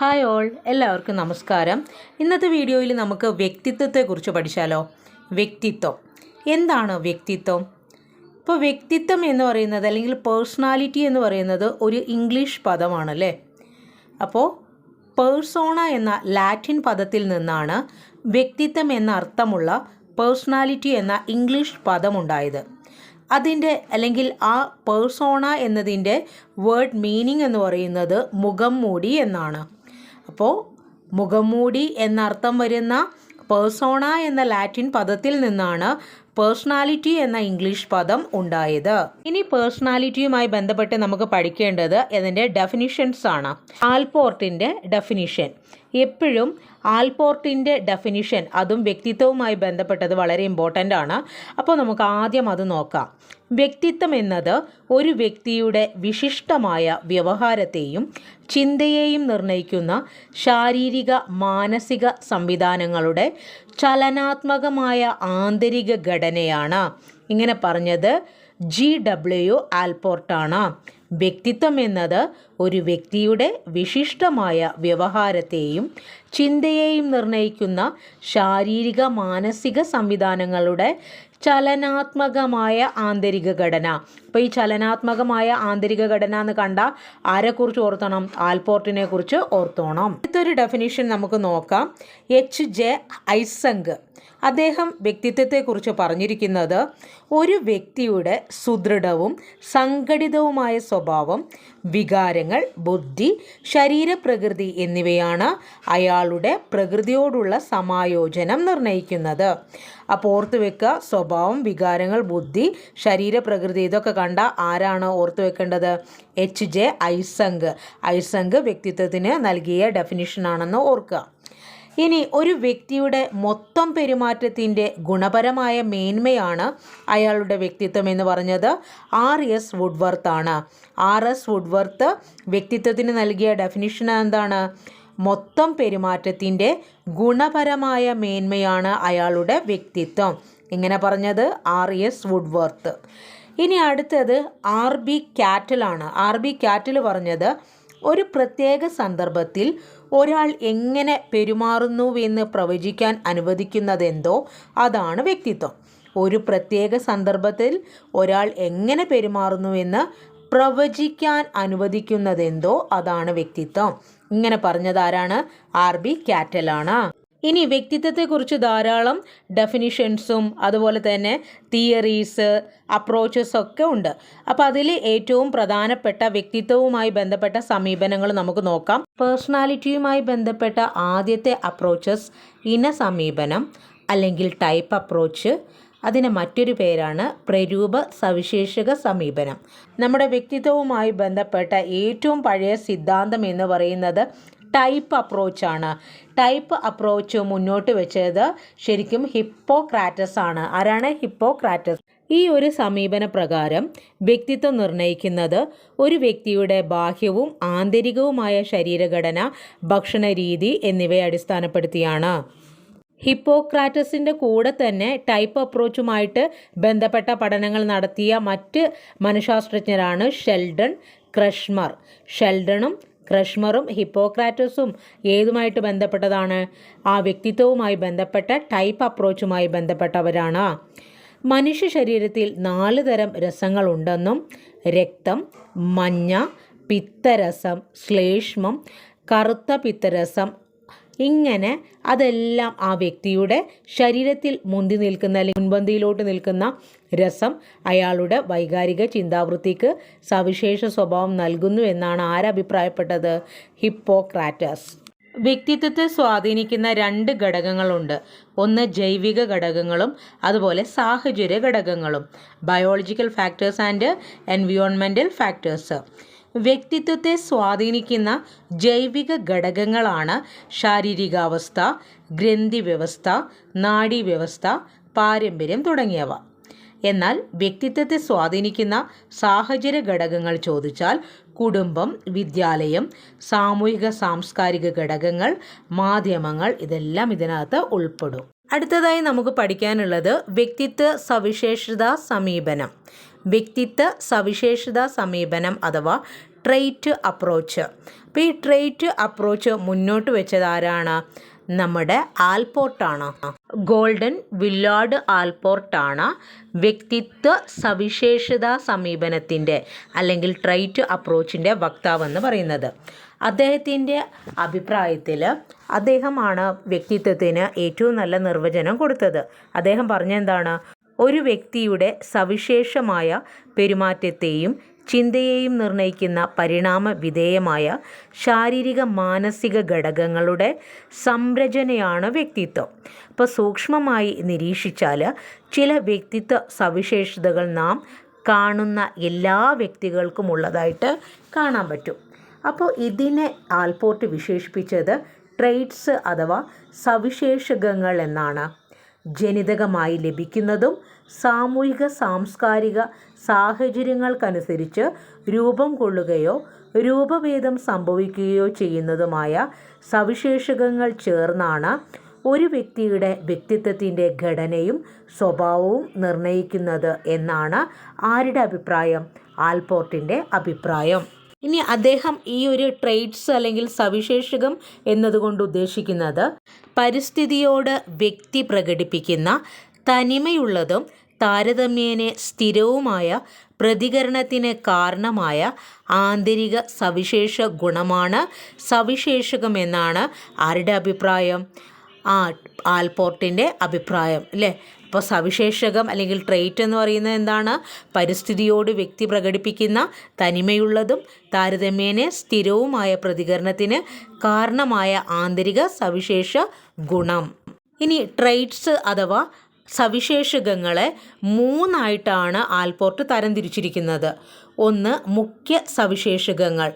Hi all എല്ലാവർക്കും നമസ്കാരം. ഇന്നത്തെ വീഡിയോയിൽ നമുക്ക് വ്യക്തിത്വത്തെക്കുറിച്ച് പഠിച്ചാലോ? വ്യക്തിത്വം. എന്താണ് വ്യക്തിത്വം? ഇപ്പോൾ വ്യക്തിത്വം എന്ന് പറയുന്നത് അല്ലെങ്കിൽ പേഴ്സണാലിറ്റി എന്ന് പറയുന്നത് ഒരു ഇംഗ്ലീഷ് പദമാണല്ലേ? അപ്പോൾ പേഴ്സോണ എന്ന ലാറ്റിൻ പദത്തിൽ നിന്നാണ് വ്യക്തിത്വം എന്ന അർത്ഥമുള്ള പേഴ്സണാലിറ്റി എന്ന ഇംഗ്ലീഷ് പദമുണ്ടായത്. അതിന്റെ അല്ലെങ്കിൽ ആ പേഴ്സോണ എന്നതിന്റെ വേർഡ് മീനിങ് എന്ന് പറയുന്നത് മുഖം മൂടി എന്നാണ്. അപ്പോൾ മുഖംമൂടി എന്നർത്ഥം വരുന്ന പേഴ്സോണ എന്ന ലാറ്റിൻ പദത്തിൽ നിന്നാണ് പേഴ്സണാലിറ്റി എന്ന ഇംഗ്ലീഷ് പദം ഉണ്ടായത്. ഇനി പേഴ്സണാലിറ്റിയുമായി ബന്ധപ്പെട്ട് നമുക്ക് പഠിക്കേണ്ടത് ഇതിന്റെ ഡെഫിനിഷൻസ് ആണ്. ആൽപോർട്ടിന്റെ ഡെഫിനിഷൻ എപ്പോഴും ആൽപോർട്ടിന്റെ ഡെഫിനിഷൻ അതും വ്യക്തിത്വവുമായി ബന്ധപ്പെട്ടത് വളരെ ഇമ്പോർട്ടന്റ് ആണ്. അപ്പോൾ നമുക്ക് ആദ്യം അത് നോക്കാം. വ്യക്തിത്വം എന്നത് ഒരു വ്യക്തിയുടെ വിശിഷ്ടമായ വ്യവഹാരത്തെയും ചിന്തയെയും നിർണയിക്കുന്ന ശാരീരിക മാനസിക സംവിധാനങ്ങളുടെ ചലനാത്മകമായ ആന്തരിക ഘടനയാണ്. ഇങ്ങനെ പറഞ്ഞത് ജി ഡബ്ല്യു ആൽപോർട്ടാണ് വ്യക്തിത്വം എന്നത് ഒരു വ്യക്തിയുടെ വിശിഷ്ടമായ വ്യവഹാരത്തെയും ചിന്തയെയും നിർണയിക്കുന്ന ശാരീരിക മാനസിക സംവിധാനങ്ങളുടെ ചലനാത്മകമായ ആന്തരിക ഘടന. അപ്പോൾ ഈ ചലനാത്മകമായ ആന്തരിക ഘടന എന്ന് കണ്ട ആരെക്കുറിച്ച് ഓർത്തണം? ആൽപോർട്ടിനെ കുറിച്ച് ഓർത്തോണം. അടുത്തൊരു ഡെഫിനിഷൻ നമുക്ക് നോക്കാം. എച്ച് ജെ ഐസങ്ക് അദ്ദേഹം വ്യക്തിത്വത്തെക്കുറിച്ച് പറഞ്ഞിരിക്കുന്നത് ഒരു വ്യക്തിയുടെ സുദൃഢവും സംഘടിതവുമായ സ്വഭാവം വികാരങ്ങൾ ബുദ്ധി ശരീരപ്രകൃതി എന്നിവയാണ് അയാളുടെ പ്രകൃതിയോടുള്ള സമായോജനം നിർണയിക്കുന്നത്. അപ്പോൾ വെക്കുക സ്വഭാവം വികാരങ്ങൾ ബുദ്ധി ശരീരപ്രകൃതി ഇതൊക്കെ കണ്ട ആരാണ് ഓർത്തു വെക്കേണ്ടത്? എച്ച് ജെ ഐസങ്ക് ഐസങ്ക് വ്യക്തിത്വത്തിന് നൽകിയ ഡെഫിനിഷനാണെന്ന് ഓർക്കുക. ഇനി ഒരു വ്യക്തിയുടെ മൊത്തം പെരുമാറ്റത്തിന്റെ ഗുണപരമായ മേന്മയാണ് അയാളുടെ വ്യക്തിത്വം എന്ന് പറഞ്ഞത്. ആർ എസ് വുഡ്വർത്ത് ആണ്. ആർ എസ് വുഡ്വർത്ത് വ്യക്തിത്വത്തിന് നൽകിയ ഡെഫിനിഷൻ എന്താണ്? മൊത്തം പെരുമാറ്റത്തിന്റെ ഗുണപരമായ മേന്മയാണ് അയാളുടെ വ്യക്തിത്വം. ഇങ്ങനെ പറഞ്ഞത്? ആർ എസ് വുഡ്വർത്ത് ഇനി അടുത്തത് ആർ ബി കാറ്റലാണ് ആർ ബി കാറ്റിൽ പറഞ്ഞത് ഒരു പ്രത്യേക സന്ദർഭത്തിൽ ഒരാൾ എങ്ങനെ പെരുമാറുന്നുവെന്ന് പ്രവചിക്കാൻ അനുവദിക്കുന്നതെന്തോ അതാണ് വ്യക്തിത്വം. ഒരു പ്രത്യേക സന്ദർഭത്തിൽ ഒരാൾ എങ്ങനെ പെരുമാറുന്നുവെന്ന് പ്രവചിക്കാൻ അനുവദിക്കുന്നതെന്തോ അതാണ് വ്യക്തിത്വം. ഇങ്ങനെ പറഞ്ഞത് ആരാണ്? ആർ ബി കാറ്റലാണ് ഇനി വ്യക്തിത്വത്തെക്കുറിച്ച് ധാരാളം ഡെഫിനിഷൻസും അതുപോലെ തന്നെ തിയറീസ് അപ്രോച്ചസ് ഒക്കെ ഉണ്ട്. അപ്പോൾ അതിൽ ഏറ്റവും പ്രധാനപ്പെട്ട വ്യക്തിത്വവുമായി ബന്ധപ്പെട്ട സമീപനങ്ങൾ നമുക്ക് നോക്കാം. പേഴ്സണാലിറ്റിയുമായി ബന്ധപ്പെട്ട ആദ്യത്തെ അപ്രോച്ചസ് ഇന സമീപനം അല്ലെങ്കിൽ ടൈപ്പ് അപ്രോച്ച് അതിന് മറ്റൊരു പേരാണ് പ്രരൂപ സവിശേഷക സമീപനം. നമ്മുടെ വ്യക്തിത്വവുമായി ബന്ധപ്പെട്ട ഏറ്റവും പഴയ സിദ്ധാന്തം എന്ന് പറയുന്നത് ടൈപ്പ് അപ്രോച്ചാണ് ടൈപ്പ് അപ്രോച്ച് മുന്നോട്ട് വെച്ചത് ശരിക്കും ഹിപ്പോക്രാറ്റസ് ആണ്. ആരാണ് ഹിപ്പോക്രാറ്റസ്? ഈ ഒരു സമീപന പ്രകാരം വ്യക്തിത്വം നിർണയിക്കുന്നത് ഒരു വ്യക്തിയുടെ ബാഹ്യവും ആന്തരികവുമായ ശരീരഘടന ഭക്ഷണ രീതി എന്നിവയെ അടിസ്ഥാനപ്പെടുത്തിയാണ്. ഹിപ്പോക്രാറ്റസിന്റെ കൂടെ തന്നെ ടൈപ്പ് അപ്രോച്ചുമായിട്ട് ബന്ധപ്പെട്ട പഠനങ്ങൾ നടത്തിയ മറ്റ് മനഃശാസ്ത്രജ്ഞരാണ് ഷെൽഡൺ ക്രഷ്മർ. ഷെൽഡണും ക്രഷ്മറും ഹിപ്പോക്രാറ്റസും ഏതുമായിട്ട് ബന്ധപ്പെട്ടതാണ്? ആ വ്യക്തിത്വവുമായി ബന്ധപ്പെട്ട ടൈപ്പ് അപ്രോച്ചുമായി ബന്ധപ്പെട്ടവരാണ്. മനുഷ്യ ശരീരത്തിൽ നാല് തരം രസങ്ങളുണ്ടെന്നും രക്തം മഞ്ഞ പിത്തരസം ശ്ലേഷ്മം കറുത്ത പിത്തരസം. ഇങ്ങനെ അതെല്ലാം ആ വ്യക്തിയുടെ ശരീരത്തിൽ മുന്തി നിൽക്കുന്ന അല്ലെങ്കിൽ മുൻപന്തിയിലോട്ട് നിൽക്കുന്ന രസം അയാളുടെ വൈകാരിക ചിന്താവൃത്തിക്ക് സവിശേഷ സ്വഭാവം നൽകുന്നു എന്നാണ് ആരഭിപ്രായപ്പെട്ടത് ഹിപ്പോക്രാറ്റസ്. വ്യക്തിത്വത്തെ സ്വാധീനിക്കുന്ന രണ്ട് ഘടകങ്ങളുണ്ട്. ഒന്ന് ജൈവിക ഘടകങ്ങളും അതുപോലെ സാഹചര്യ ഘടകങ്ങളും. ബയോളജിക്കൽ ഫാക്ടേഴ്സ് ആൻഡ് എൻവിയോൺമെന്റൽ ഫാക്ടേഴ്സ് വ്യക്തിത്വത്തെ സ്വാധീനിക്കുന്ന ജൈവിക ഘടകങ്ങളാണ് ശാരീരികാവസ്ഥ ഗ്രന്ഥി വ്യവസ്ഥ നാഡീവ്യവസ്ഥ പാരമ്പര്യം തുടങ്ങിയവ. എന്നാൽ വ്യക്തിത്വത്തെ സ്വാധീനിക്കുന്ന സാഹചര്യ ഘടകങ്ങൾ ചോദിച്ചാൽ കുടുംബം വിദ്യാലയം സാമൂഹിക സാംസ്കാരിക ഘടകങ്ങൾ മാധ്യമങ്ങൾ ഇതെല്ലാം ഇതിനകത്ത് ഉൾപ്പെടും. അടുത്തതായി നമുക്ക് പഠിക്കാനുള്ളത് വ്യക്തിത്വ സവിശേഷത സമീപനം. വ്യക്തിത്വ സവിശേഷത സമീപനം അഥവാ ട്രെയ്റ്റ് അപ്രോച്ച്. അപ്പോൾ ഈ ട്രെയ്റ്റ് അപ്രോച്ച് മുന്നോട്ട് വെച്ചത് ആരാണ്? നമ്മുടെ ആൽപോർട്ടാണ്. ഗോൾഡൻ വില്ലാർഡ് ആൽപോർട്ടാണ് വ്യക്തിത്വ സവിശേഷതാ സമീപനത്തിന്റെ അല്ലെങ്കിൽ ട്രൈറ്റ് അപ്രോച്ചിന്റെ വക്താവെന്ന് പറയുന്നത്. അദ്ദേഹത്തിന്റെ അഭിപ്രായത്തിൽ അദ്ദേഹമാണ് വ്യക്തിത്വത്തിന് ഏറ്റവും നല്ല നിർവചനം കൊടുത്തത്. അദ്ദേഹം പറഞ്ഞെന്താണ് ഒരു വ്യക്തിയുടെ സവിശേഷമായ പെരുമാറ്റത്തെയും ചിന്തയെയും നിർണയിക്കുന്ന പരിണാമ വിധേയമായ ശാരീരിക മാനസിക ഘടകങ്ങളുടെ സംരചനയാണ് വ്യക്തിത്വം. അപ്പോൾ സൂക്ഷ്മമായി നിരീക്ഷിച്ചാൽ ചില വ്യക്തിത്വ സവിശേഷതകൾ നാം കാണുന്ന എല്ലാ വ്യക്തികൾക്കും ഉള്ളതായിട്ട് കാണാൻ പറ്റും. അപ്പോൾ ഇതിനെ ആൽപോർട്ട് വിശേഷിപ്പിച്ചത് ട്രെയ്റ്റ്സ് അഥവാ സവിശേഷകങ്ങൾ എന്നാണ്. ജനിതകമായി ലഭിക്കുന്നതും സാമൂഹിക സാംസ്കാരിക സാഹചര്യങ്ങൾക്കനുസരിച്ച് രൂപം കൊള്ളുകയോ രൂപഭേദം സംഭവിക്കുകയോ ചെയ്യുന്നതുമായ സവിശേഷകങ്ങൾ ചേർന്നാണ് ഒരു വ്യക്തിയുടെ വ്യക്തിത്വത്തിന്റെ ഘടനയും സ്വഭാവവും നിർണയിക്കുന്നത് എന്നാണ് ആരുടെ അഭിപ്രായം? ആൽപോർട്ടിന്റെ അഭിപ്രായം. ഇനി അദ്ദേഹം ഈ ഒരു ട്രേഡ്സ് അല്ലെങ്കിൽ സവിശേഷകം എന്നതുകൊണ്ട് ഉദ്ദേശിക്കുന്നത് പരിസ്ഥിതിയോട് വ്യക്തി പ്രകടിപ്പിക്കുന്ന തനിമയുള്ളതും താരതമ്യേന സ്ഥിരവുമായ പ്രതികരണത്തിന് കാരണമായ ആന്തരിക സവിശേഷ ഗുണമാണ് സവിശേഷകമെന്നാണ് ആരുടെ അഭിപ്രായം? ആ ആൽപോർട്ടിന്റെ അഭിപ്രായം അല്ലേ? അപ്പോൾ സവിശേഷകം അല്ലെങ്കിൽ ട്രേറ്റ് എന്ന് പറയുന്നത് എന്താണ്? പരിസ്ഥിതിയോട് വ്യക്തി പ്രകടിപ്പിക്കുന്ന തനിമയുള്ളതും താരതമ്യേന സ്ഥിരവുമായ പ്രതികരണത്തിന് കാരണമായ ആന്തരിക സവിശേഷ ഗുണം. ഇനി ട്രേറ്റ്സ് അഥവാ സവിശേഷകങ്ങളെ മൂന്നായിട്ടാണ് ആൽപോർട്ട് തരംതിരിച്ചിരിക്കുന്നത്. ഒന്ന് മുഖ്യ സവിശേഷകങ്ങൾ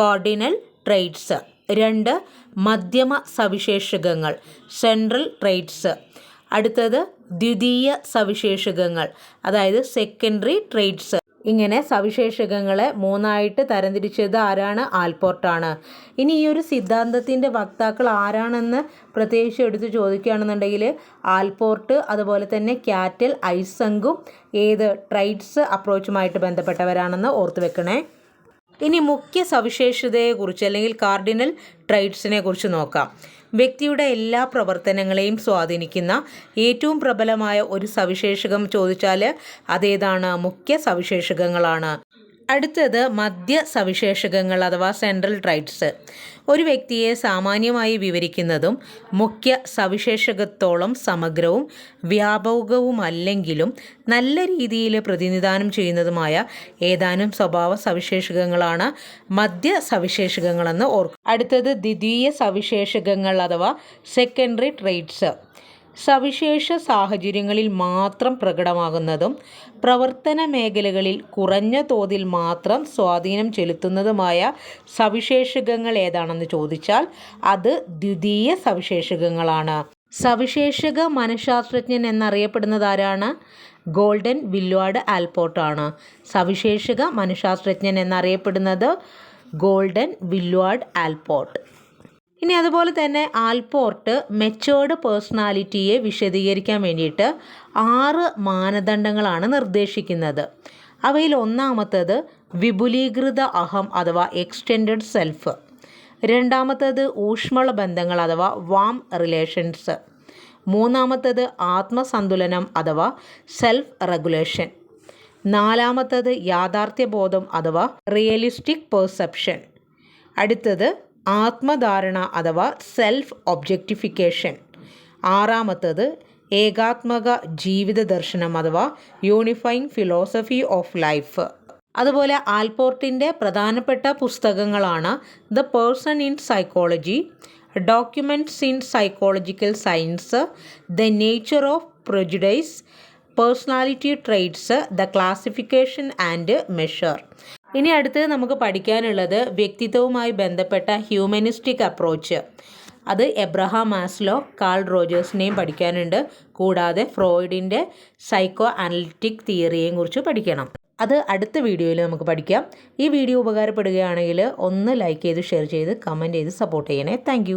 കാർഡിനൽ ട്രേറ്റ്സ് രണ്ട് മധ്യമ സവിശേഷകങ്ങൾ സെൻട്രൽ ട്രേറ്റ്സ് അടുത്തത് ദ്വിതീയ സവിശേഷകങ്ങൾ അതായത് സെക്കൻഡറി ട്രേഡ്സ് ഇങ്ങനെ സവിശേഷകങ്ങളെ മൂന്നായിട്ട് തരംതിരിച്ചത് ആരാണ്? ആൽപോർട്ടാണ് ഇനി ഈ ഒരു സിദ്ധാന്തത്തിന്റെ വക്താക്കൾ ആരാണെന്ന് പ്രത്യേകിച്ച് എടുത്ത് ചോദിക്കുകയാണെന്നുണ്ടെങ്കിൽ ആൽപോർട്ട് അതുപോലെ തന്നെ ക്യാറ്റൽ ഐസങ്കും ഏത് ട്രൈഡ്സ് അപ്രോച്ചുമായിട്ട് ബന്ധപ്പെട്ടവരാണെന്ന് ഓർത്ത് വെക്കണേ. ഇനി മുഖ്യ സവിശേഷതയെക്കുറിച്ച് അല്ലെങ്കിൽ കാർഡിനൽ ട്രൈറ്റ്സിനെ കുറിച്ച് നോക്കാം. വ്യക്തിയുടെ എല്ലാ പ്രവർത്തനങ്ങളെയും സ്വാധീനിക്കുന്ന ഏറ്റവും പ്രബലമായ ഒരു സവിശേഷകം ചോദിച്ചാൽ അതേതാണ് മുഖ്യ സവിശേഷകങ്ങളാണ്. അടുത്തത് മധ്യ സവിശേഷകങ്ങൾ അഥവാ സെൻട്രൽ ട്രൈറ്റ്സ് ഒരു വ്യക്തിയെ സാമാന്യമായി വിവരിക്കുന്നതും മുഖ്യ സവിശേഷകത്തോളം സമഗ്രവും വ്യാപകവുമല്ലെങ്കിലും നല്ല രീതിയിൽ പ്രതിനിധാനം ചെയ്യുന്നതുമായ ഏതാനും സ്വഭാവ സവിശേഷകങ്ങളാണ് മധ്യ സവിശേഷകങ്ങളെന്ന് ഓർക്കും അടുത്തത് ദ്വിതീയ സവിശേഷകങ്ങൾ അഥവാ സെക്കൻഡറി ട്രേറ്റ്സ് സവിശേഷ സാഹചര്യങ്ങളിൽ മാത്രം പ്രകടമാകുന്നതും പ്രവർത്തന മേഖലകളിൽ കുറഞ്ഞ തോതിൽ മാത്രം സ്വാധീനം ചെലുത്തുന്നതുമായ സവിശേഷകങ്ങൾ ഏതാണെന്ന് ചോദിച്ചാൽ അത് ദ്വിതീയ സവിശേഷകങ്ങളാണ്. സവിശേഷക മനഃശാസ്ത്രജ്ഞൻ എന്നറിയപ്പെടുന്നത് ആരാണ്? ഗോൾഡൻ വില്വാർഡ് ആൽപോർട്ടാണ് സവിശേഷക മനഃശാസ്ത്രജ്ഞൻ എന്നറിയപ്പെടുന്നത് ഗോൾഡൻ വില്വാർഡ് ആൽപോർട്ട്. ഇനി അതുപോലെ തന്നെ ആൽപോർട്ട് മെച്ചേർഡ് പേഴ്സണാലിറ്റിയെ വിശദീകരിക്കാൻ വേണ്ടിയിട്ട് ആറ് മാനദണ്ഡങ്ങളാണ് നിർദ്ദേശിക്കുന്നത്. അവയിൽ ഒന്നാമത്തേത് വിപുലീകൃത അഹം അഥവാ എക്സ്റ്റെൻഡഡ് സെൽഫ് രണ്ടാമത്തേത് ഊഷ്മള ബന്ധങ്ങൾ അഥവാ വാം റിലേഷൻസ് മൂന്നാമത്തേത് ആത്മസന്തുലനം അഥവാ സെൽഫ് റെഗുലേഷൻ നാലാമത്തേത് യാഥാർത്ഥ്യബോധം അഥവാ റിയലിസ്റ്റിക് പെർസെപ്ഷൻ അടുത്തത് ആത്മധാരണ അഥവാ സെൽഫ് ഒബ്ജക്റ്റിഫിക്കേഷൻ ആറാമത്തത് ഏകാത്മക ജീവിത ദർശനം അഥവാ യൂണിഫൈങ് ഫിലോസഫി ഓഫ് ലൈഫ് അതുപോലെ ആൽപോർട്ടിന്റെ പ്രധാനപ്പെട്ട പുസ്തകങ്ങളാണ് the person in psychology documents in psychological science the nature of prejudice personality traits the classification and measure ഇനി അടുത്ത് നമുക്ക് പഠിക്കാനുള്ളത് വ്യക്തിത്വവുമായി ബന്ധപ്പെട്ട ഹ്യൂമനിസ്റ്റിക് അപ്രോച്ച്. അത് എബ്രഹാം മാസ്ലോ കാൾ റോജേഴ്സിനെയും പഠിക്കാനുണ്ട്. കൂടാതെ ഫ്രോയിഡിന്റെ സൈക്കോ അനലിറ്റിക് തിയറിയെയും കുറിച്ച് പഠിക്കണം. അത് അടുത്ത വീഡിയോയിൽ നമുക്ക് പഠിക്കാം. ഈ വീഡിയോ ഉപകാരപ്പെടുകയാണെങ്കിൽ ഒന്ന് ലൈക്ക് ചെയ്ത് ഷെയർ ചെയ്ത് കമന്റ് ചെയ്ത് സപ്പോർട്ട് ചെയ്യണേ. താങ്ക്